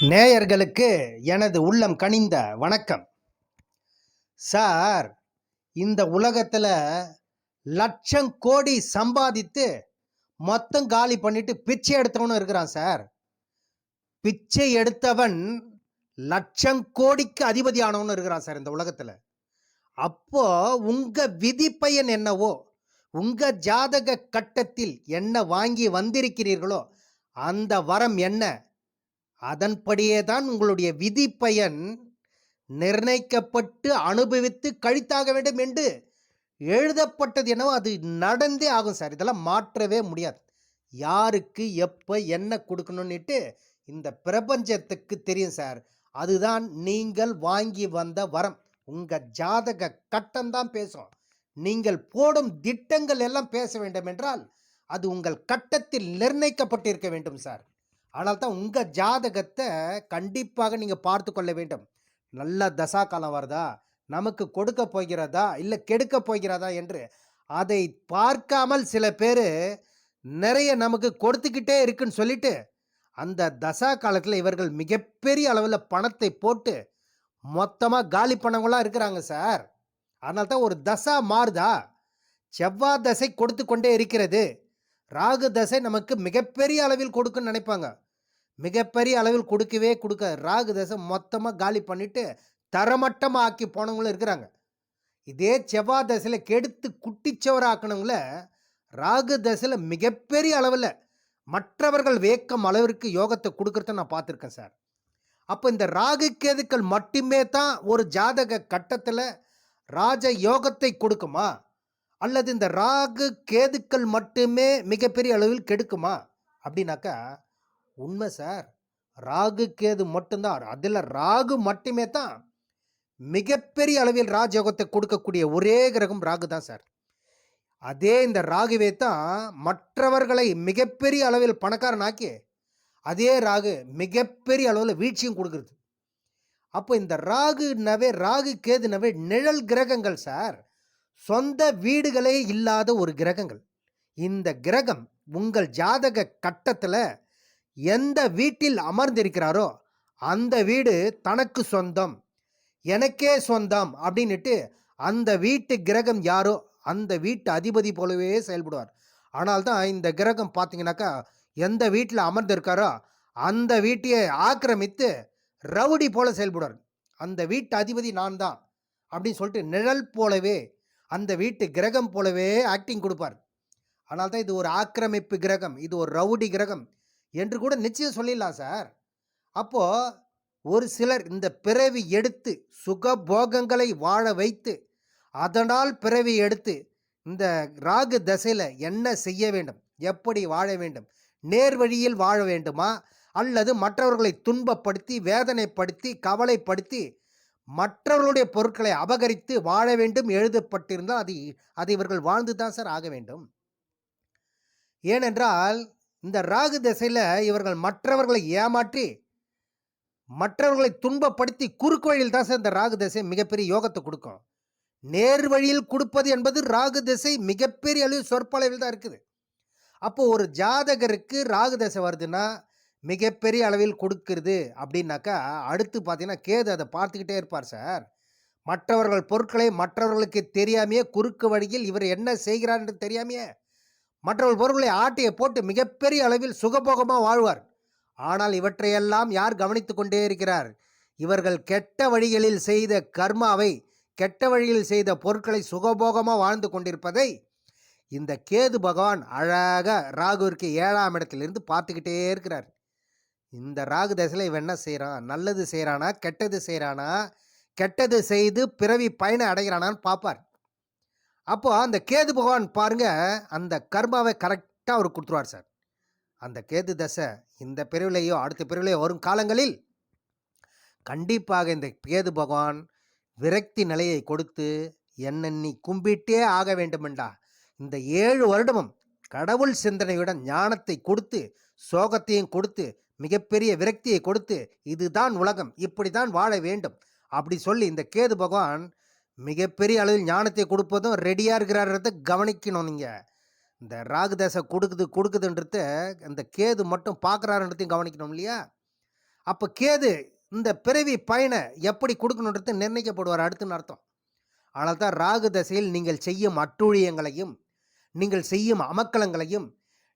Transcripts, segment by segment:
நேயர்களுக்கு எனது உள்ளம் கனிந்த வணக்கம். சார் இந்த உலகத்தில் லட்சம் கோடி சம்பாதித்து மொத்தம் காலி பண்ணிட்டு பிச்சை எடுத்தவனும் இருக்கிறான் சார். பிச்சை எடுத்தவன் லட்சம் கோடிக்கு அதிபதியானவனும் இருக்கிறான் சார் இந்த உலகத்தில். அப்போ உங்கள் விதி பயன் என்னவோ உங்கள் ஜாதக கட்டத்தில் என்ன வாங்கி வந்திருக்கிறீர்களோ அந்த வரம் என்ன? அதன்படியே தான் உங்களுடைய விதி பயன் நிர்ணயிக்கப்பட்டு அனுபவித்து கழித்தாக வேண்டும் என்று எழுதப்பட்டது என்னவோ அது நடந்தே ஆகும் சார். இதெல்லாம் மாற்றவே முடியாது. யாருக்கு எப்போ என்ன கொடுக்கணும்னுட்டு இந்த பிரபஞ்சத்துக்கு தெரியும் சார். அதுதான் நீங்கள் வாங்கி வந்த வரம். உங்கள் ஜாதக கட்டம்தான் பேசும். நீங்கள் போடும் திட்டங்கள் எல்லாம் பேச வேண்டும் என்றால் அது உங்கள் கட்டத்தில் நிர்ணயிக்கப்பட்டிருக்க வேண்டும் சார். ஆனால் தான் உங்கள் ஜாதகத்தை கண்டிப்பாக நீங்கள் பார்த்து கொள்ள வேண்டும். நல்ல தசா காலம் வருதா? நமக்கு கொடுக்க போகிறதா? இல்லை கெடுக்க போகிறதா? என்று அதை பார்க்காமல் சில பேர் நிறைய நமக்கு கொடுத்துக்கிட்டே இருக்குன்னு சொல்லிட்டு அந்த தசா காலத்தில் இவர்கள் மிகப்பெரிய அளவில் பணத்தை போட்டு மொத்தமாக காலி பண்ணவங்களாம் இருக்கிறாங்க சார். அதனால தான் ஒரு தசா மாறுதா? செவ்வாய் தசை கொடுத்து கொண்டே இருக்கிறது. ராகு தசை நமக்கு மிகப்பெரிய அளவில் கொடுக்குன்னு நினைப்பாங்க. மிகப்பெரிய அளவில் கொடுக்கவே கொடுக்காது. ராகு தசை மொத்தமாக காலி பண்ணிவிட்டு தரமட்டமாக ஆக்கி போனவங்களும் இருக்கிறாங்க. இதே செவ்வாய் தசையில் கெடுத்து குட்டிச்சவராக்கணவங்கள ராகு தசையில் மிகப்பெரிய அளவில் மற்றவர்கள் வேக்கம் அளவிற்கு யோகத்தை கொடுக்குறத நான் பார்த்துருக்கேன் சார். அப்போ இந்த ராகு கேதுக்கள் மட்டுமே தான் ஒரு ஜாதக கட்டத்தில் ராஜ யோகத்தை கொடுக்குமா? அல்லது இந்த ராகு கேதுக்கள் மட்டுமே மிகப்பெரிய அளவில் கெடுக்குமா? அப்படின்னாக்கா உண்மை சார். ராகு கேது மட்டும்தான். அதில் ராகு மட்டுமே தான் மிகப்பெரிய அளவில் ராஜயோகத்தை கொடுக்கக்கூடிய ஒரே கிரகம் ராகு தான் சார். அதே இந்த ராகுவே தான் மற்றவர்களை மிகப்பெரிய அளவில் பணக்காரனாக்கி அதே ராகு மிகப்பெரிய அளவில் வீழ்ச்சியும் கொடுக்குறது. அப்போ இந்த ராகுனாவே ராகு கேதுனாவே நிழல் கிரகங்கள் சார். சொந்த வீடுகளே இல்லாத ஒரு கிரகங்கள். இந்த கிரகம் உங்கள் ஜாதக கட்டத்தில் எந்த வீட்டில் அமர்ந்திருக்கிறாரோ அந்த வீடு தனக்கு சொந்தம் எனக்கே சொந்தம் அப்படின்னுட்டு அந்த வீட்டு கிரகம் யாரோ அந்த வீட்டு அதிபதி போலவே செயல்படுவார். ஆனால் தான் இந்த கிரகம் பார்த்தீங்கன்னாக்கா எந்த வீட்டில் அமர்ந்திருக்காரோ அந்த வீட்டையே ஆக்கிரமித்து ரவுடி போல செயல்படுவார். அந்த வீட்டு அதிபதி நான் தான் அப்படின்னு சொல்லிட்டு நிழல் போலவே அந்த வீட்டு கிரகம் போலவே ஆக்டிங் கொடுப்பார். ஆனால் தான் இது ஒரு ஆக்கிரமிப்பு கிரகம் இது ஒரு ரவுடி கிரகம் என்று கூட நிச்சயம் சொல்லிடலாம் சார். அப்போது ஒரு சிலர் இந்த பிறவி எடுத்து சுகபோகங்களை வாழ வைத்து அதனால் பிறவி எடுத்து இந்த ராகு தசையில் என்ன செய்ய வேண்டும் எப்படி வாழ வேண்டும் நேர் வழியில் வாழ வேண்டுமா அல்லது மற்றவர்களை துன்பப்படுத்தி வேதனைப்படுத்தி கவலைப்படுத்தி மற்றவர்களுடைய பொருட்களை அபகரித்து வாழ வேண்டும் எழுதப்பட்டிருந்தால் அது அது இவர்கள் வாழ்ந்து தான் சார் ஆக வேண்டும். ஏனென்றால் இந்த ராகு திசையில் இவர்கள் மற்றவர்களை ஏமாற்றி மற்றவர்களை துன்பப்படுத்தி குறுக்கு வழியில் தான் சார் இந்த ராகு திசை மிகப்பெரிய யோகத்தை கொடுக்கும். நேர் வழியில் கொடுப்பது என்பது ராகு திசை மிகப்பெரிய அளவு சொற்பளவில் தான் இருக்குது. அப்போது ஒரு ஜாதகருக்கு ராகு தசை வருதுன்னா மிகப்பெரிய அளவில் கொடுக்கிறது அப்படின்னாக்கா அடுத்து பார்த்தீங்கன்னா கேது அதை பார்த்துக்கிட்டே இருப்பார் சார். மற்றவர்கள் பொருட்களை மற்றவர்களுக்கு தெரியாமையே குறுக்கு வழியில் இவர் என்ன செய்கிறார் என்று தெரியாமையே மற்றவர்கள் பொருட்களை ஆட்டையை போட்டு மிகப்பெரிய அளவில் சுகபோகமாக வாழ்வார். ஆனால் இவற்றையெல்லாம் யார் கவனித்து கொண்டே இருக்கிறார்? இவர்கள் கெட்ட வழிகளில் செய்த கர்மாவை கெட்ட வழியில் செய்த பொருட்களை சுகபோகமாக வாழ்ந்து கொண்டிருப்பதை இந்த கேது பகவான் அழகாக ராகுவிற்கு ஏழாம் இடத்திலிருந்து பார்த்துக்கிட்டே இருக்கிறார். இந்த ராகு தசையில் இவன் என்ன செய்கிறான் நல்லது செய்கிறானா கெட்டது செய்கிறானா கெட்டது செய்து பிறவி பயனை அடைகிறானான்னு பார்ப்பார். அப்போ அந்த கேது பகவான் பாருங்க அந்த கர்மாவை கரெக்டாக அவர் கொடுத்துருவார் சார். அந்த கேது தசை இந்த பிரிவிலையோ அடுத்த பிரிவிலையோ வரும் காலங்களில் கண்டிப்பாக இந்த கேது பகவான் விரக்தி நிலையை கொடுத்து என்ன நீ கும்பிட்டே ஆக வேண்டுமெண்டா இந்த ஏழு வருடமும் கடவுள் சிந்தனையுடன் ஞானத்தை கொடுத்து சோகத்தையும் கொடுத்து மிகப்பெரிய விரக்தியை கொடுத்து இதுதான் உலகம் இப்படி தான் வாழ வேண்டும். அப்படி சொல்லி இந்த கேது பகவான் மிகப்பெரிய அளவில் ஞானத்தை கொடுப்பதும் ரெடியாக இருக்கிறாரத கவனிக்கணும் நீங்கள் இந்த ராகு தசை கொடுக்குது கொடுக்குதுன்றத இந்த கேது மட்டும் பார்க்குறாருன்றதையும் கவனிக்கணும் இல்லையா? அப்போ கேது இந்த பிறவி பயனை எப்படி கொடுக்கணுன்றது நிர்ணயிக்கப்படுவார் அடுத்துன்னு அர்த்தம். ஆனால் தான் ராகு தசையில் நீங்கள் செய்யும் அட்டுழியங்களையும் நீங்கள் செய்யும் அமக்கலங்களையும்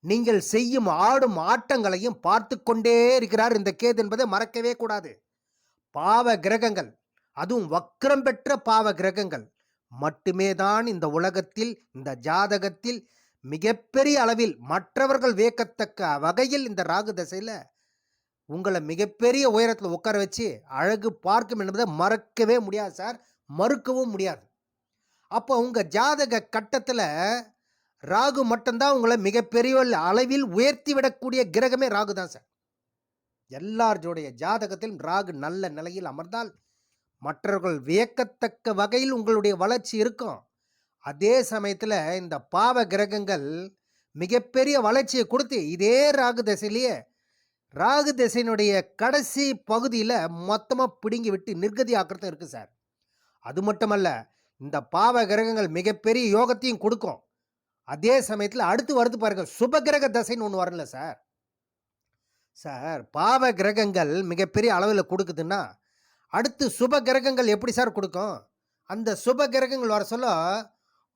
நீங்கள் செய்யும் ஆடும் ஆட்டங்களையும் பார்த்து கொண்டே இருக்கிறார் இந்த கேது என்பதை மறக்கவே கூடாது. பாவ கிரகங்கள் அதுவும் வக்ரம் பெற்ற பாவ கிரகங்கள் மட்டுமே தான் இந்த உலகத்தில் இந்த ஜாதகத்தில் மிகப்பெரிய அளவில் மற்றவர்கள் வியக்கத்தக்க வகையில் இந்த ராகு தசையில் உங்களை மிகப்பெரிய உயரத்தில் உட்கார வச்சு அழகு பார்க்கும் என்பதை மறக்கவே முடியாது சார். மறுக்கவும் முடியாது. அப்போ உங்கள் ஜாதக கட்டத்தில் ராகு மட்டும்தான் உங்களை மிகப்பெரிய அளவில் உயர்த்தி விடக்கூடிய கிரகமே ராகு தான் சார். எல்லாருடைய ஜாதகத்திலும் ராகு நல்ல நிலையில் அமர்ந்தால் மற்றவர்கள் வியக்கத்தக்க வகையில் உங்களுடைய வளர்ச்சி இருக்கும். அதே சமயத்தில் இந்த பாவ கிரகங்கள் மிகப்பெரிய வளர்ச்சியை கொடுத்து இதே ராகு திசையிலேயே ராகு திசையினுடைய கடைசி பகுதியில் மொத்தமாக பிடுங்கி விட்டு நிர்கதி ஆக்கிறதும் இருக்குது சார். அது மட்டுமல்ல இந்த பாவ கிரகங்கள் மிகப்பெரிய யோகத்தையும் கொடுக்கும். அதே சமயத்தில் அடுத்து வருது பாருங்க சுப கிரக தசைன்னு ஒன்று வரல சார். சார் பாவ கிரகங்கள் மிகப்பெரிய அளவில் கொடுக்குதுன்னா அடுத்து சுப கிரகங்கள் எப்படி சார் கொடுக்கும்? அந்த சுப கிரகங்கள் வர சொல்ல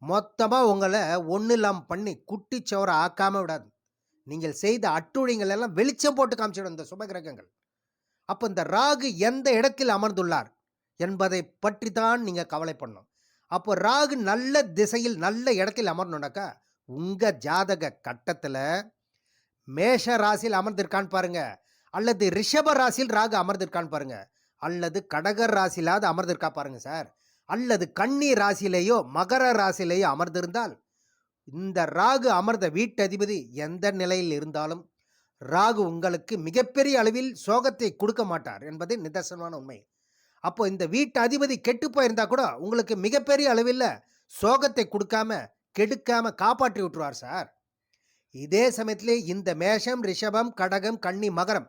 மொத்தமாக உங்களை ஒன்றும் இல்லாமல் பண்ணி குட்டி சவரை ஆக்காம விடாது. நீங்கள் செய்த அட்டுழிங்கள் எல்லாம் வெளிச்சம் போட்டு காமிச்சிடும் இந்த சுப கிரகங்கள். அப்போ இந்த ராகு எந்த இடத்தில் அமர்ந்துள்ளார் என்பதை பற்றி தான் நீங்கள் கவலை பண்ணணும் அப்போ ராகு நல்ல திசையில் நல்ல இடத்தில் அமரணுனாக்கா உங்கள் ஜாதக கட்டத்தில் மேஷ ராசியில் அமர்ந்திருக்கான்னு பாருங்க. அல்லது ரிஷப ராசியில் ராகு அமர்ந்திருக்கான்னு பாருங்க. அல்லது கடகர் ராசியிலாவது அமர்ந்திருக்கா பாருங்க சார். அல்லது கன்னி ராசியிலேயோ மகர ராசியிலேயோ அமர்ந்திருந்தால் இந்த ராகு அமர்ந்த வீட்டதிபதி எந்த நிலையில் இருந்தாலும் ராகு உங்களுக்கு மிகப்பெரிய அளவில் சோகத்தை கொடுக்க மாட்டார் என்பது நிதர்சனமான உண்மை. அப்போ இந்த வீட்டு அதிபதி கெட்டு போயிருந்தா கூட உங்களுக்கு மிகப்பெரிய அளவில் சோகத்தை கொடுக்காம கெடுக்காம காப்பாற்றி விட்டுருவார் சார். இதே சமயத்திலே இந்த மேஷம் ரிஷபம் கடகம் கன்னி மகரம்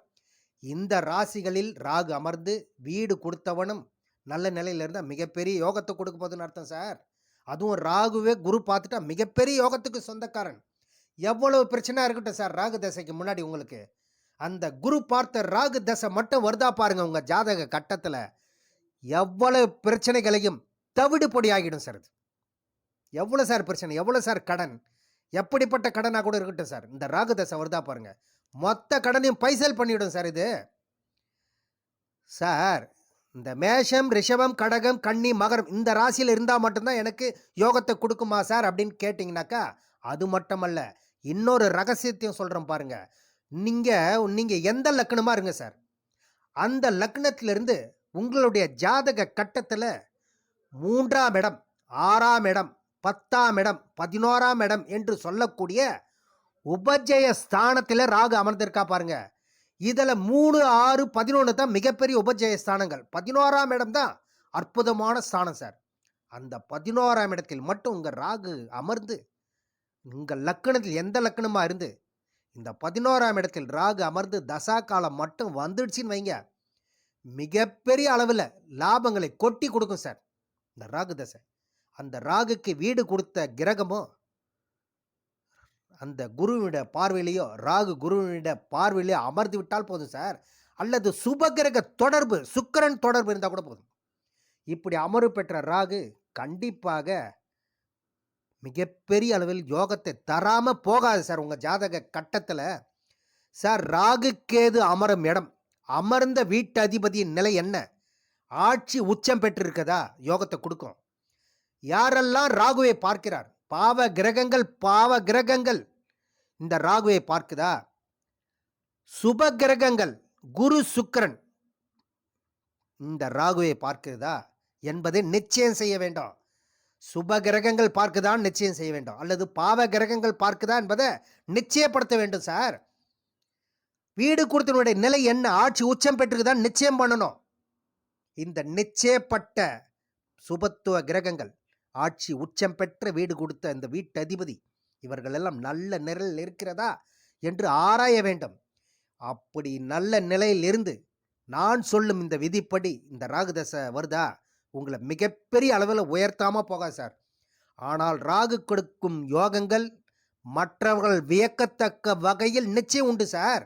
இந்த ராசிகளில் ராகு அமர்ந்து வீடு கொடுத்தவனும் நல்ல நிலையில இருந்தால் மிகப்பெரிய யோகத்தை கொடுக்க போதுன்னு அர்த்தம் சார். அதுவும் ராகுவே குரு பார்த்துட்டா மிகப்பெரிய யோகத்துக்கு சொந்தக்காரன். எவ்வளவு பிரச்சனை இருக்கட்டும் சார் ராகு தசைக்கு முன்னாடி உங்களுக்கு. அந்த குரு பார்த்த ராகு தசை மட்டும் வருதா பாருங்க உங்கள் ஜாதக கட்டத்தில். எவ்வளவு பிரச்சனைகளையும் தவிடு பொடி ஆகிடும் சார் இது எவ்வளோ சார் பிரச்சனை எவ்வளோ சார் கடன்? எப்படிப்பட்ட கடனாக கூட இருக்கட்டும் சார். இந்த ராகு தசை வருதா பாருங்கள் மொத்த கடனையும் பைசல் பண்ணிவிடும் சார் இது. சார் இந்த மேஷம் ரிஷபம் கடகம் கன்னி மகரம் இந்த ராசியில் இருந்தால் மட்டும்தான் எனக்கு யோகத்தை கொடுக்குமா சார் அப்படின்னு கேட்டிங்கனாக்கா அது மட்டுமல்ல. இன்னொரு ரகசியத்தையும் சொல்கிறேன் பாருங்கள் நீங்கள் நீங்கள் எந்த லக்னமாக இருங்க சார். அந்த லக்னத்திலிருந்து உங்களுடைய ஜாதக கட்டத்தில் மூன்றாம் இடம் ஆறாம் இடம் பத்தாம் இடம் பதினோராம் இடம் என்று சொல்லக்கூடிய உபஜய ஸ்தானத்தில் ராகு அமர்ந்திருக்கா பாருங்க. இதில் மூணு ஆறு பதினொன்று தான் மிகப்பெரிய உபஜய ஸ்தானங்கள். பதினோராம் இடம் தான் அற்புதமான ஸ்தானம் சார். அந்த பதினோராம் இடத்தில் மட்டும் உங்கள் ராகு அமர்ந்து உங்கள் லக்கணத்தில் எந்த லக்கணமாக இருந்து இந்த பதினோராம் இடத்தில் ராகு அமர்ந்து தசா காலம் மட்டும் வந்துடுச்சின்னு வைங்க. மிகப்பெரிய அளவில் லாபங்களை கொட்டி கொடுக்கும் சார். இந்த ராகு தசை. அந்த ராகுக்கு வீடு கொடுத்த கிரகமோ அந்த குருவினிட பார்வையிலேயோ ராகு குருவினிட பார்வையிலையோ அமர்ந்து விட்டால் போதும் சார். அல்லது சுபகிரக தொடர்பு சுக்கிரன் தொடர்பு இருந்தால் கூட போதும். இப்படி அமர்வு பெற்ற ராகு கண்டிப்பாக மிகப்பெரிய அளவில் யோகத்தை தராமல் போகாது சார். உங்கள் ஜாதக கட்டத்தில் சார் ராகு கேது அமரும் இடம். அமர்ந்த வீட்டு அதிபதியின் நிலை என்ன? ஆட்சி உச்சம் பெற்றிருக்கதா? யோகத்தை கொடுக்கும். யாரெல்லாம் ராகுவை பார்க்கிறார்? பாவ கிரகங்கள் பாவ கிரகங்கள். இந்த ராகுவை பார்க்குதா? சுப கிரகங்கள் குரு சுக்கிரன். இந்த ராகுவை பார்க்கிறதா என்பதை நிச்சயம் செய்ய வேண்டும். சுப கிரகங்கள் பார்க்குதான் நிச்சயம் செய்ய வேண்டும். அல்லது பாவ கிரகங்கள் பார்க்குதா என்பதை நிச்சயப்படுத்த வேண்டும் சார். வீடு கொடுத்தனுடைய நிலை என்ன? ஆட்சி உச்சம் பெற்றுதான் நிச்சயம் பண்ணணும். இந்த நிச்சயப்பட்ட சுபத்துவ கிரகங்கள் ஆட்சி உச்சம் பெற்ற வீடு கொடுத்த இந்த வீட்டு அதிபதி இவர்கள் எல்லாம் நல்ல நிலையில் இருக்கிறதா என்று ஆராய வேண்டும். அப்படி நல்ல நிலையில் இருந்து நான் சொல்லும் இந்த விதிப்படி இந்த ராகுதசை வருதா? உங்களை மிகப்பெரிய அளவில் உயர்த்தாமல் போகாது சார். ஆனால் ராகு கொடுக்கும் யோகங்கள் மற்றவர்கள் வியக்கத்தக்க வகையில் நிச்சயம் உண்டு சார்.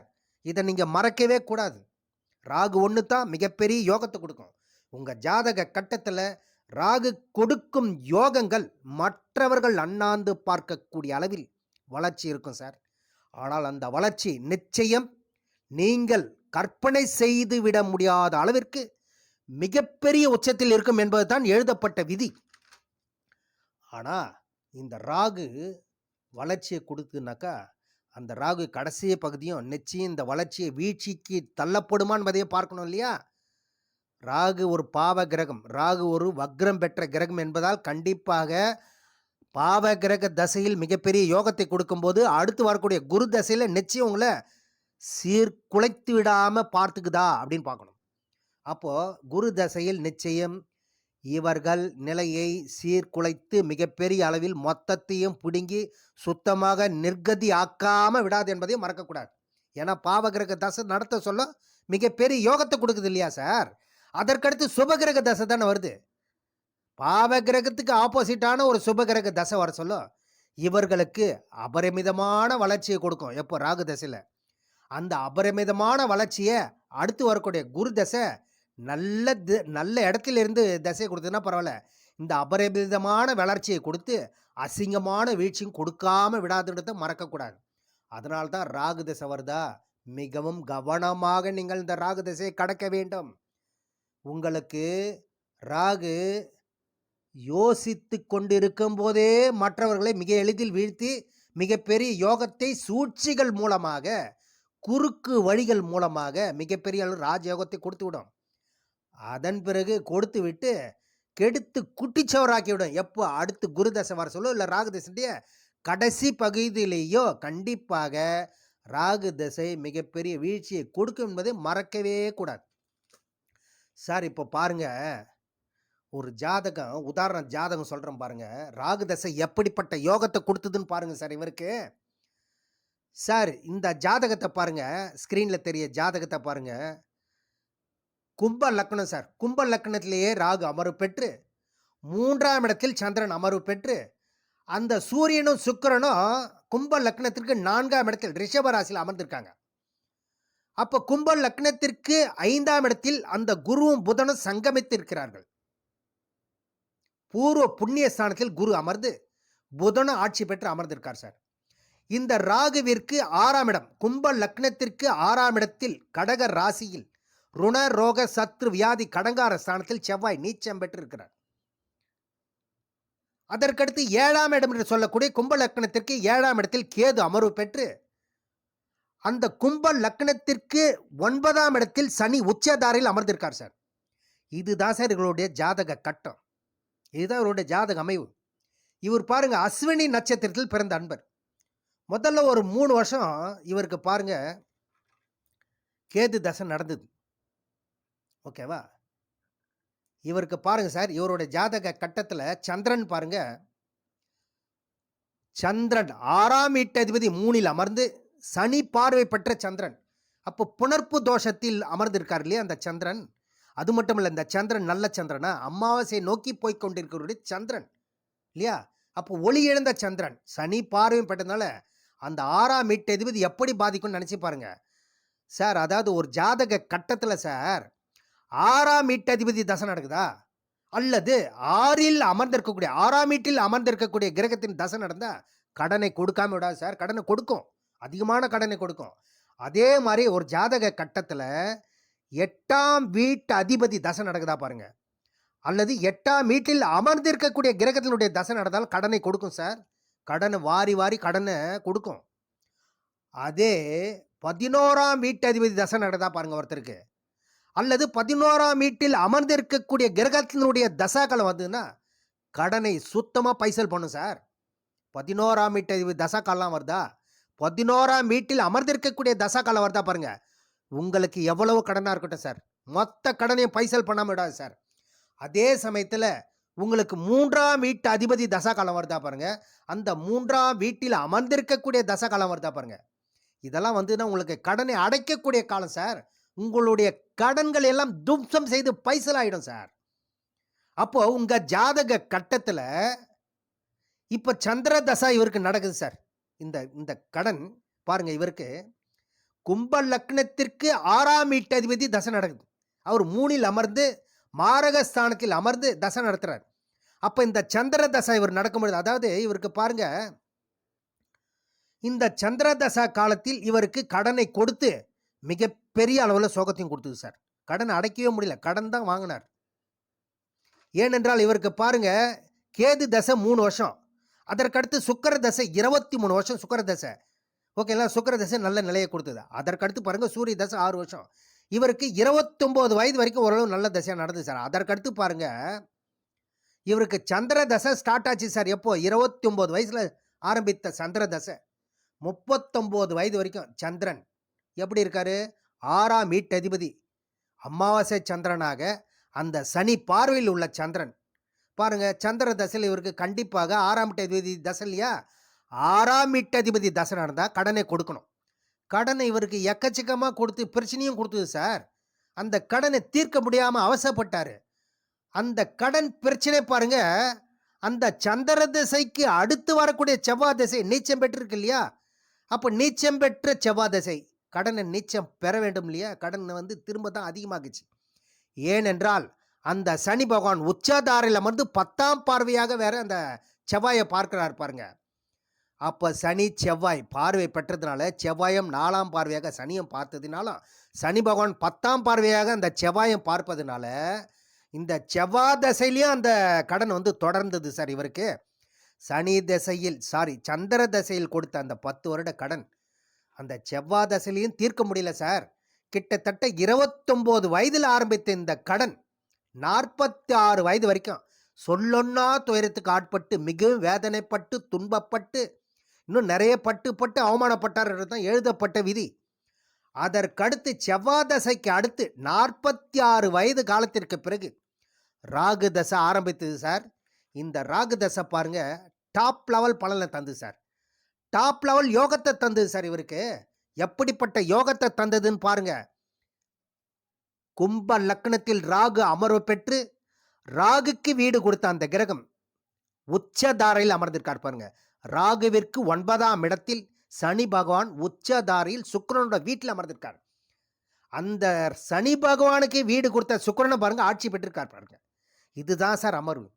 இதை நீங்கள் மறக்கவே கூடாது. ராகு ஒன்று தான் மிகப்பெரிய யோகத்தை கொடுக்கும். உங்கள் ஜாதக கட்டத்தில் ராகு கொடுக்கும் யோகங்கள் மற்றவர்கள் அண்ணாந்து பார்க்கக்கூடிய அளவில் வளர்ச்சி இருக்கும் சார். ஆனால் அந்த வளர்ச்சி நிச்சயம் நீங்கள் கற்பனை செய்து விட முடியாத அளவிற்கு மிகப்பெரிய உச்சத்தில் இருக்கும் என்பது தான் எழுதப்பட்ட விதி. ஆனால் இந்த ராகு வளர்ச்சியை கொடுத்துனாக்கா அந்த ராகு கடைசி பகுதியும் நிச்சயம் இந்த வளர்ச்சியை வீழ்ச்சிக்கு தள்ளப்படுமா என்பதையே பார்க்கணும் இல்லையா? ராகு ஒரு பாவ கிரகம் ராகு ஒரு வக்ரம் பெற்ற கிரகம் என்பதால் கண்டிப்பாக பாவ கிரக தசையில் மிகப்பெரிய யோகத்தை கொடுக்கும்போது அடுத்து வரக்கூடிய குரு தசையில் நிச்சயம் உங்களை சீர்குலைத்து விடாமல் பார்த்துக்குதா அப்படின்னு பார்க்கணும். அப்போது குரு தசையில் நிச்சயம் இவர்கள் நிலையை சீர்குலைத்து மிகப்பெரிய அளவில் மொத்தத்தையும் பிடுங்கி சுத்தமாக நிர்கதி ஆக்காமல் விடாது என்பதையும் மறக்கக்கூடாது. ஏன்னா பாவகிரக தசை நடத்த சொல்ல மிகப்பெரிய யோகத்தை கொடுக்குது இல்லையா சார்? அதற்கடுத்து சுபகிரக தசை தானே வருது. பாவகிரகத்துக்கு ஆப்போசிட்டான ஒரு சுபகிரக தசை வர சொல்ல இவர்களுக்கு அபரிமிதமான வளர்ச்சியை கொடுக்கும். எப்போ? ராகு தசையில். அந்த அபரிமிதமான வளர்ச்சியை அடுத்து வரக்கூடிய குரு தசை நல்ல தி- நல்ல இடத்துல இருந்து கொடுத்ததுன்னா பரவாயில்ல இந்த அபரிமிதமான வளர்ச்சியை கொடுத்து அசிங்கமான வீழ்ச்சியும் கொடுக்காம விடாதுன்றதை மறக்கக்கூடாது. அதனால தான் ராகு திசை வருதா? மிகவும் கவனமாக நீங்கள் இந்த ராகு திசையை கடக்க வேண்டும். உங்களுக்கு ராகு யோசித்து கொண்டிருக்கும் போதே மற்றவர்களை மிக எளிதில் வீழ்த்தி மிகப்பெரிய யோகத்தை சூழ்ச்சிகள் மூலமாக குறுக்கு வழிகள் மூலமாக மிகப்பெரிய அளவு ராஜயோகத்தை கொடுத்து விடும். அதன் பிறகு கொடுத்து விட்டு கெடுத்து குட்டிச்சவராக்கிவிடும். எப்போ அடுத்து குரு தசை வர சொல்லோ இல்லை ராகு தசைடைய கடைசி பகுதியிலேயோ கண்டிப்பாக ராகு தசை மிகப்பெரிய வீழ்ச்சியை கொடுக்கும் என்பதை மறக்கவே கூடாது. சார் இப்போ பாருங்கள் ஒரு ஜாதகம் உதாரண ஜாதகம் சொல்கிறேன் பாருங்கள் ராகு தசை எப்படிப்பட்ட யோகத்தை கொடுத்ததுன்னு பாருங்கள் சார் இவருக்கு. சார் இந்த ஜாதகத்தை பாருங்கள் ஸ்க்ரீனில் தெரிய ஜாதகத்தை பாருங்கள் கும்ப லக்னம் சார். கும்ப லக்னத்திலேயே ராகு அமர்வு பெற்று மூன்றாம் இடத்தில் சந்திரன் அமர்வு பெற்று அந்த சூரியனும் சுக்கிரனும் கும்ப லக்னத்திற்கு நான்காம் இடத்தில் ரிஷப ராசியில் அமர்ந்திருக்காங்க. அப்போ கும்ப லக்னத்திற்கு ஐந்தாம் இடத்தில் அந்த குருவும் புதனும் சங்கமித்திருக்கிறார்கள். பூர்வ புண்ணிய ஸ்தானத்தில் குரு அமர்ந்து புதனும் ஆட்சி பெற்று அமர்ந்திருக்கார் சார். இந்த ராகுவிற்கு ஆறாம் இடம் கும்ப லக்னத்திற்கு ஆறாம் இடத்தில் கடக ராசியில் ருண ரோக சத்ரு வியாதி கடங்கார ஸ்தானத்தில் செவ்வாய் நீச்சம் பெற்றிருக்கிறார். அதற்கடுத்து ஏழாம் இடம் என்று சொல்லக்கூடிய கும்ப லக்னத்திற்கு ஏழாம் இடத்தில் கேது அமர்வு பெற்று அந்த கும்ப லக்னத்திற்கு ஒன்பதாம் இடத்தில் சனி உச்சதாரில் அமர்ந்திருக்கார் சார். இதுதான் சார் இவர்களுடைய ஜாதக கட்டம். இதுதான் இவருடைய ஜாதக அமைவு. இவர் பாருங்க அஸ்வினி நட்சத்திரத்தில் பிறந்த அன்பர். முதல்ல ஒரு மூணு வருஷம் இவருக்கு பாருங்க கேது தசை நடந்தது. ஓகேவா? இவருக்கு பாருங்கள் சார் இவருடைய ஜாதக கட்டத்தில் சந்திரன் பாருங்கள் சந்திரன் ஆறாம் வீட்டதிபதி மூணில் அமர்ந்து சனி பார்வை பெற்ற சந்திரன். அப்போ புணர்ப்பு தோஷத்தில் அமர்ந்திருக்கார் இல்லையா அந்த சந்திரன்? அது மட்டும் இல்லை இந்த சந்திரன் நல்ல சந்திரனா? அமாவாசையை நோக்கி போய் கொண்டிருக்கிறவருடைய சந்திரன் இல்லையா? அப்போ ஒளி இழந்த சந்திரன். சனி பார்வையும் பட்டதுனால அந்த ஆறாம் வீட்டதிபதி எப்படி பாதிக்கும்னு நினச்சி பாருங்க. சார் அதாவது ஒரு ஜாதக கட்டத்தில் சார் ஆறாம் வீட்டதிபதி தசை நடக்குதா? அல்லது ஆறில் அமர்ந்திருக்கக்கூடிய ஆறாம் வீட்டில் அமர்ந்திருக்கக்கூடிய கிரகத்தின் தசை நடந்தால் கடனை கொடுக்காம விடாது சார். கடனை கொடுக்கும். அதிகமான கடனை கொடுக்கும். அதே மாதிரி ஒரு ஜாதக கட்டத்தில் எட்டாம் வீட்டு அதிபதி தசை நடக்குதா பாருங்க. அல்லது எட்டாம் வீட்டில் அமர்ந்திருக்கக்கூடிய கிரகத்தினுடைய தசை நடந்தால் கடனை கொடுக்கும் சார். கடனை வாரி வாரி கடனை கொடுக்கும். அதே பதினோராம் வீட்டு அதிபதி தசை நடக்குதா பாருங்க ஒருத்தருக்கு. அல்லது பதினோராம் வீட்டில் அமர்ந்திருக்கக்கூடிய கிரகத்தினுடைய தசாக்களை வந்ததுன்னா கடனை சுத்தமாக பைசல் பண்ணும் சார். பதினோராம் வீட்டு அதிபதி வருதா? பதினோராம் வீட்டில் அமர்ந்திருக்கக்கூடிய தசாக்காலம் வருதா பாருங்க. உங்களுக்கு எவ்வளவு கடனாக இருக்கட்டும் சார். மொத்த கடனையும் பைசல் பண்ணாமல் விடாது சார். அதே சமயத்தில் உங்களுக்கு மூன்றாம் வீட்டு அதிபதி தசாகாலம் வருதா பாருங்க. அந்த மூன்றாம் வீட்டில் அமர்ந்திருக்கக்கூடிய தசாகாலம் வருதா பாருங்க. இதெல்லாம் வந்துன்னா உங்களுக்கு கடனை அடைக்கக்கூடிய காலம் சார். உங்களுடைய கடன்கள் எல்லாம் தும்சம் செய்து பைசலாயிடும் சார். அப்போ உங்க ஜாதக கட்டத்தில் இப்போ சந்திர தசா இவருக்கு நடக்குது சார். இந்த இந்த கடன் பாருங்க இவருக்கு கும்ப லக்னத்திற்கு ஆறாம் வீட்டதிபதி தசை நடக்குது. அவர் மூணில் அமர்ந்து மாரகஸ்தானத்தில் அமர்ந்து தசை நடத்துறார். அப்போ இந்த சந்திர தசா இவர் நடக்கும்பொழுது அதாவது இவருக்கு பாருங்க இந்த சந்திர தசா காலத்தில் இவருக்கு கடனை கொடுத்து மிகப்பெரிய அளவில் சோகத்தையும் கொடுத்தது சார். கடன் அடைக்கவே முடியல. கடன் தான் வாங்கினார். ஏனென்றால் இவருக்கு பாருங்க கேது தசை மூணு வருஷம். அதற்கடுத்து சுக்கர தசை இருபத்தி மூணு வருஷம். சுக்கர தசை. ஓகேங்களா சுக்கர தசை நல்ல நிலையை கொடுத்தது. அதற்கடுத்து பாருங்க சூரிய தசை ஆறு வருஷம். இவருக்கு இருபத்தொம்போது வயது வரைக்கும் ஓரளவு நல்ல தசையாக நடந்தது சார். அதற்கடுத்து பாருங்க இவருக்கு சந்திர தசை ஸ்டார்ட் ஆச்சு சார். எப்போ? இருபத்தி ஒம்பது வயசில் ஆரம்பித்த சந்திர தசை. முப்பத்தொம்போது வயது வரைக்கும் சந்திரன். எப்படி இருக்காரு? ஆறாம் வீட்டதிபதி. அமாவாசை சந்திரனாக அந்த சனி பார்வையில் உள்ள சந்திரன். பாருங்க சந்திர தசையில் இவருக்கு கண்டிப்பாக ஆறாம் வீட்டதிபதி தசை இல்லையா? ஆறாம் வீட்டதிபதி தசை நடந்தால் கடனை கொடுக்கணும். கடனை இவருக்கு எக்கச்சக்கமாக கொடுத்து பிரச்சனையும் கொடுத்தது சார். அந்த கடனை தீர்க்க முடியாமல் அவசரப்பட்டார். அந்த கடன் பிரச்சனை பாருங்க அந்த சந்திர திசைக்கு அடுத்து வரக்கூடிய செவ்வாய் திசை நீச்சம் பெற்றிருக்கு இல்லையா? அப்போ நீச்சம் பெற்ற செவ்வாய் திசை கடனை நிச்சயம் பெற வேண்டும் இல்லையா? கடனை வந்து திரும்ப தான் அதிகமாகுச்சு. ஏனென்றால் அந்த சனி பகவான் உச்சாதாரையில் அமர்ந்து பத்தாம் பார்வையாக வேற அந்த செவ்வாயை பார்க்கிறார் பாருங்க. அப்போ சனி செவ்வாய் பார்வை பெற்றதுனால செவ்வாயம் நாலாம் பார்வையாக சனியும் பார்த்ததுனாலும் சனி பகவான் பத்தாம் பார்வையாக அந்த செவ்வாயம் பார்ப்பதுனால இந்த செவ்வாய் தசையிலையும் அந்த கடன் வந்து தொடர்ந்தது சார் இவருக்கு. சனி தசையில் சாரி சந்திர தசையில் கொடுத்த அந்த பத்து வருட கடன் அந்த செவ்வாய் தசையிலையும் தீர்க்க முடியல சார். கிட்டத்தட்ட இருபத்தொம்போது வயதில் ஆரம்பித்த இந்த கடன் நாற்பத்தி ஆறு வயது வரைக்கும் சொல்லொன்னா துயரத்துக்கு ஆட்பட்டு மிகவும் வேதனைப்பட்டு துன்பப்பட்டு இன்னும் நிறைய பட்டு பட்டு அவமானப்பட்டார் தான் எழுதப்பட்ட விதி. அதற்கடுத்து செவ்வாய் தசைக்கு அடுத்து நாற்பத்தி ஆறு வயது காலத்திற்கு பிறகு ராகு தசை ஆரம்பித்தது சார். இந்த ராகு தசை பாருங்க டாப் லெவல் பலனை தந்து சார். டாப் லெவல் யோகத்தை தந்தது சார் இவருக்கு. எப்படிப்பட்ட யோகத்தை தந்ததுன்னு பாருங்க. கும்ப லக்னத்தில் ராகு அமர்வு பெற்று ராகுக்கு வீடு கொடுத்த அந்த கிரகம் உச்சதாரையில் அமர்ந்திருக்கார் பாருங்க. ராகுவிற்கு ஒன்பதாம் இடத்தில் சனி பகவான் உச்சதாரையில் சுக்கரனோட வீட்டில் அமர்ந்திருக்கார். அந்த சனி பகவானுக்கு வீடு கொடுத்த சுக்கரனை பாருங்க ஆட்சி பெற்றிருக்கார் பாருங்க. இதுதான் சார் அமர்வு.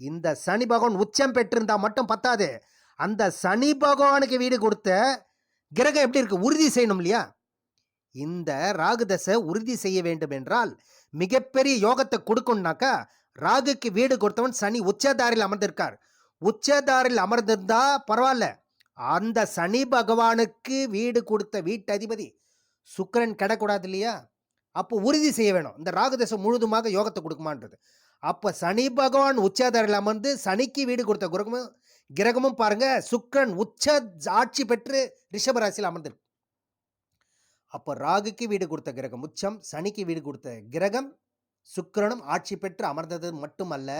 இந்த சனி பகவான் உச்சம் பெற்றிருந்தா மட்டும் பத்தாது. அந்த சனி பகவானுக்கு வீடு கொடுத்த கிரகம் எப்படி இருக்கு? உறுதி செய்யணும் இல்லையா? இந்த ராகு தசை உறுதி செய்ய வேண்டும் என்றால் மிகப்பெரிய யோகத்தை கொடுக்கணும்னாக்கா ராகுக்கு வீடு கொடுத்தவன் சனி உச்சதாரில் அமர்ந்திருக்கார். உச்சதாரில் அமர்ந்திருந்தா பரவாயில்ல. அந்த சனி பகவானுக்கு வீடு கொடுத்த வீட்டதிபதி சுக்கிரன் கிடக்கூடாது இல்லையா? அப்போ உறுதி செய்ய வேணும். இந்த ராகுதசை முழுதுமாக யோகத்தை கொடுக்குமான்றது. அப்போ சனி பகவான் உச்சாதாரில் அமர்ந்து சனிக்கு வீடு கொடுத்த கிரகமும் கிரகமும் பாருங்க சுக்ரன் உச்ச ஆட்சி பெற்று ரிஷபராசியில் அமர்ந்திருக்கு அப்போ ராகுக்கு வீடு கொடுத்த கிரகம் உச்சம் சனிக்கு வீடு கொடுத்த கிரகம் சுக்கரனும் ஆட்சி பெற்று அமர்ந்தது மட்டுமல்ல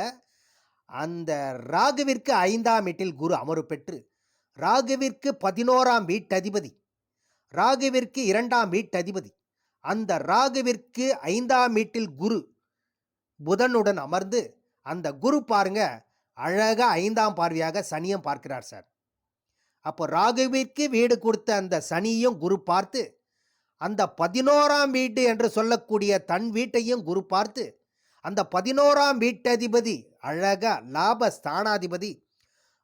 அந்த ராகுவிற்கு ஐந்தாம் வீட்டில் குரு அமர்வு பெற்று ராகுவிற்கு பதினோராம் வீட்டதிபதி ராகுவிற்கு இரண்டாம் வீட்டதிபதி அந்த ராகுவிற்கு ஐந்தாம் வீட்டில் குரு புதனுடன் அமர்ந்து அந்த குரு பாருங்க அழகா ஐந்தாம் பார்வையாக சனியும் பார்க்கிறார் சார். அப்போ ராகுவிற்கு வீடு கொடுத்த அந்த சனியும் குரு பார்த்து அந்த பதினோராம் வீடு என்று சொல்லக்கூடிய தன் வீட்டையும் குரு பார்த்து அந்த பதினோராம் வீட்டதிபதி அழகா லாப ஸ்தானாதிபதி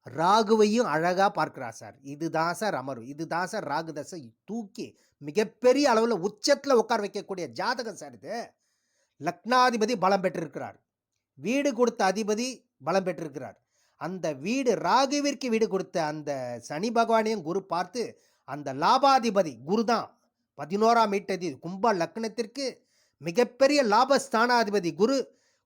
ராகுவையும் அழகாக பார்க்கிறார் சார். இதுதான் சார் அமர்வு. இதுதான் சார் ராகு தசை. தூக்கி மிகப்பெரிய அளவில் உச்சத்தில் உட்கார வைக்கக்கூடிய ஜாதகம் சார் இது. லக்னாதிபதி பலம் பெற்றிருக்கிறார். வீடு கொடுத்த அதிபதி பலம் பெற்றிருக்கிறார். அந்த வீடு ராகுவிற்கு வீடு கொடுத்த அந்த சனி பகவானையும் குரு பார்த்து அந்த லாபாதிபதி குரு தான். பதினோராம் வீட்டதி கும்ப லக்னத்திற்கு மிகப்பெரிய லாபஸ்தானாதிபதி குரு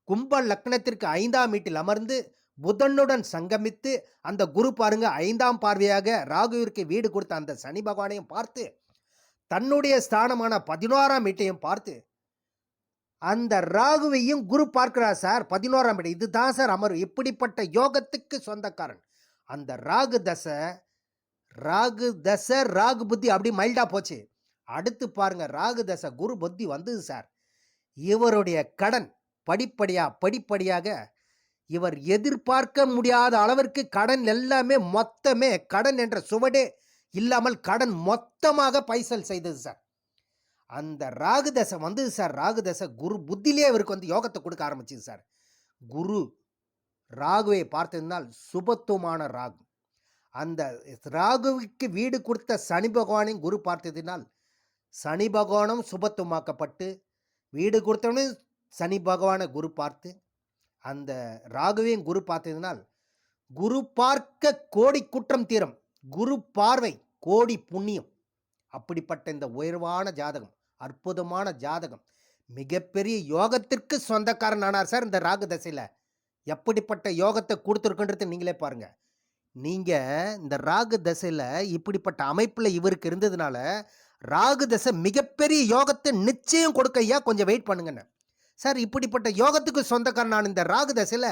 கும்ப லக்னத்திற்கு ஐந்தாம் வீட்டில் அமர்ந்து புதனுடன் சங்கமித்து அந்த குரு பாருங்க ஐந்தாம் பார்வையாக ராகுவிற்கு வீடு கொடுத்த அந்த சனி பகவானையும் பார்த்து தன்னுடைய ஸ்தானமான பதினோராம் வீட்டையும் பார்த்து அந்த ராகுவையும் குரு பார்க்கிறார் சார். பதினோராம் இடம். இதுதான் சார் அமர்வு. இப்படிப்பட்ட யோகத்துக்கு சொந்தக்காரன். அந்த ராகு தசை ராகு தசை ராகு புத்தி அப்படி மைல்டாக போச்சு. அடுத்து பாருங்க ராகு தசை குரு புத்தி வந்தது சார். இவருடைய கடன் படிப்படியாக படிப்படியாக இவர் எதிர்பார்க்க முடியாத அளவிற்கு கடன் எல்லாமே மொத்தமே கடன் என்ற சுவடே இல்லாமல் கடன் மொத்தமாக பைசல் செய்தது சார். அந்த ராகு தசை வந்தது சார் ராகு தசை குரு புத்திலே அவருக்கு வந்து யோகத்தை கொடுக்க ஆரம்பிச்சுது சார். குரு ராகுவை பார்த்ததினால் சுபத்துவமான ராகு. அந்த ராகுவுக்கு வீடு கொடுத்த சனி பகவானையும் குரு பார்த்ததினால் சனி பகவானும் சுபத்துவமாக்கப்பட்டு வீடு கொடுத்தவனும் சனி பகவானை குரு பார்த்து அந்த ராகுவையும் குரு பார்த்ததினால் குரு பார்க்க கோடி குற்றம் தீரும். குரு பார்வை கோடி புண்ணியம். அப்படிப்பட்ட இந்த உயர்வான ஜாதகம். அற்புதமான ஜாதகம். மிகப்பெரிய யோகத்திற்கு சொந்தக்காரன் ஆனார் சார் இந்த ராகு தசையில். எப்படிப்பட்ட யோகத்தை கொடுத்துருக்குன்றது நீங்களே பாருங்கள் நீங்கள் இந்த ராகு தசையில் இப்படிப்பட்ட அமைப்பில் இவருக்கு இருந்ததுனால ராகு தசை மிகப்பெரிய யோகத்தை நிச்சயம் கொடுக்க ஐயா கொஞ்சம் வெயிட் பண்ணுங்கண்ணே சார் இப்படிப்பட்ட யோகத்துக்கு சொந்தக்காரனான இந்த ராகு தசையில்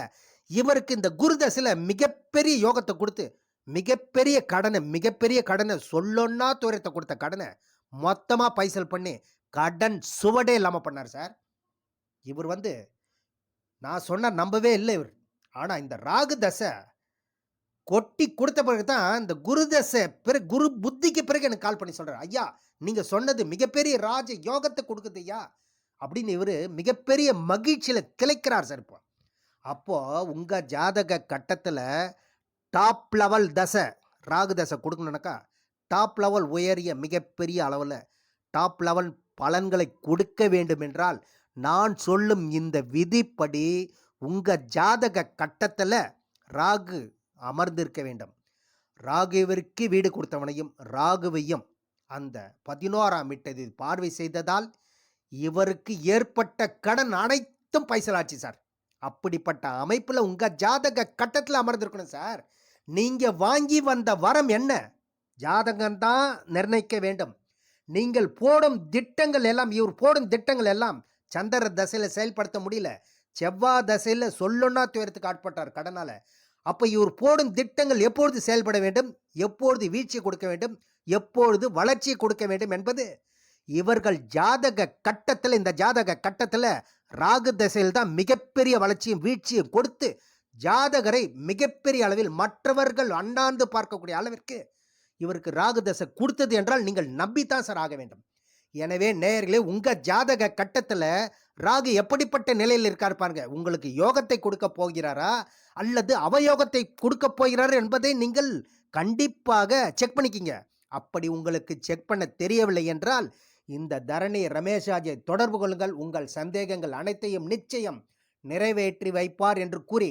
இவருக்கு இந்த குரு தசையில் மிகப்பெரிய யோகத்தை கொடுத்து மிகப்பெரிய கடனை மிகப்பெரிய கடனை சொல்லொன்னா தூரத்தை கொடுத்த கடனை மொத்தமாக பைசல் பண்ணி கடன் சுவடே இல்லாமல் பண்ணார் சார். இவர் வந்து நான் சொன்ன நம்பவே இல்லை இவர். ஆனால் இந்த ராகு தசை கொட்டி கொடுத்த பிறகு தான் இந்த குரு தசை பிறகு குரு புத்திக்கு பிறகு எனக்கு கால் பண்ணி சொல்கிறார் ஐயா நீங்கள் சொன்னது மிகப்பெரிய ராஜ யோகத்தை கொடுக்குது ஐயா அப்படின்னு இவர் மிகப்பெரிய மகிழ்ச்சியில் திளைக்கிறார் சார் இப்போ. அப்போது உங்கள் ஜாதக கட்டத்தில் டாப் லெவல் தசை ராகு தசை கொடுக்கணுனாக்கா டாப் லெவல் உயரிய மிகப்பெரிய அளவில் டாப் லெவல் பலன்களை கொடுக்க வேண்டும் என்றால் நான் சொல்லும் இந்த விதிப்படி உங்கள் ஜாதக கட்டத்தில் ராகு அமர்ந்திருக்க வேண்டும். ராகுவிற்கு வீடு கொடுத்தவனையும் ராகுவையும் அந்த பதினோராம் வீட்டை பார்வை செய்ததால் இவருக்கு ஏற்பட்ட கடன் அனைத்தும் பைசலாச்சு சார். அப்படிப்பட்ட அமைப்பில் உங்கள் ஜாதக கட்டத்தில் அமர்ந்திருக்கணும் சார். நீங்கள் வாங்கி வந்த வரம் என்ன? ஜாதகம்தான் நிர்ணயிக்க வேண்டும். நீங்கள் போடும் திட்டங்கள் எல்லாம் இவர் போடும் திட்டங்கள் எல்லாம் சந்திர தசையில் செயல்படுத்த முடியல. செவ்வாய் தசையில் சொல்லுன்னா துயரத்துக்கு ஆட்பட்டார் கடனால். அப்போ இவர் போடும் திட்டங்கள் எப்பொழுது செயல்பட வேண்டும்? எப்பொழுது வீழ்ச்சி கொடுக்க வேண்டும்? எப்பொழுது வளர்ச்சியை கொடுக்க வேண்டும் என்பது இவர்கள் ஜாதக கட்டத்தில் இந்த ஜாதக கட்டத்தில் ராகு தசையில் தான் மிகப்பெரிய வளர்ச்சியும் வீழ்ச்சியும் கொடுத்து ஜாதகரை மிகப்பெரிய அளவில் மற்றவர்கள் அண்ணாந்து பார்க்கக்கூடிய அளவிற்கு இவருக்கு ராகு தசை கொடுத்தது என்றால் நீங்கள் நம்பித்தான் சார் ஆக வேண்டும். எனவே நேயர்களே உங்கள் ஜாதக கட்டத்தில் ராகு எப்படிப்பட்ட நிலையில் இருக்கார் பாருங்க. உங்களுக்கு யோகத்தை கொடுக்க போகிறாரா? அல்லது அவயோகத்தை கொடுக்க போகிறார் என்பதை நீங்கள் கண்டிப்பாக செக் பண்ணிக்கிங்க. அப்படி உங்களுக்கு செக் பண்ண தெரியவில்லை என்றால் இந்த தரணி ரமேஷாஜை தொடர்பு கொள்ளுங்கள். உங்கள் சந்தேகங்கள் அனைத்தையும் நிச்சயம் நிறைவேற்றி வைப்பார் என்று கூறி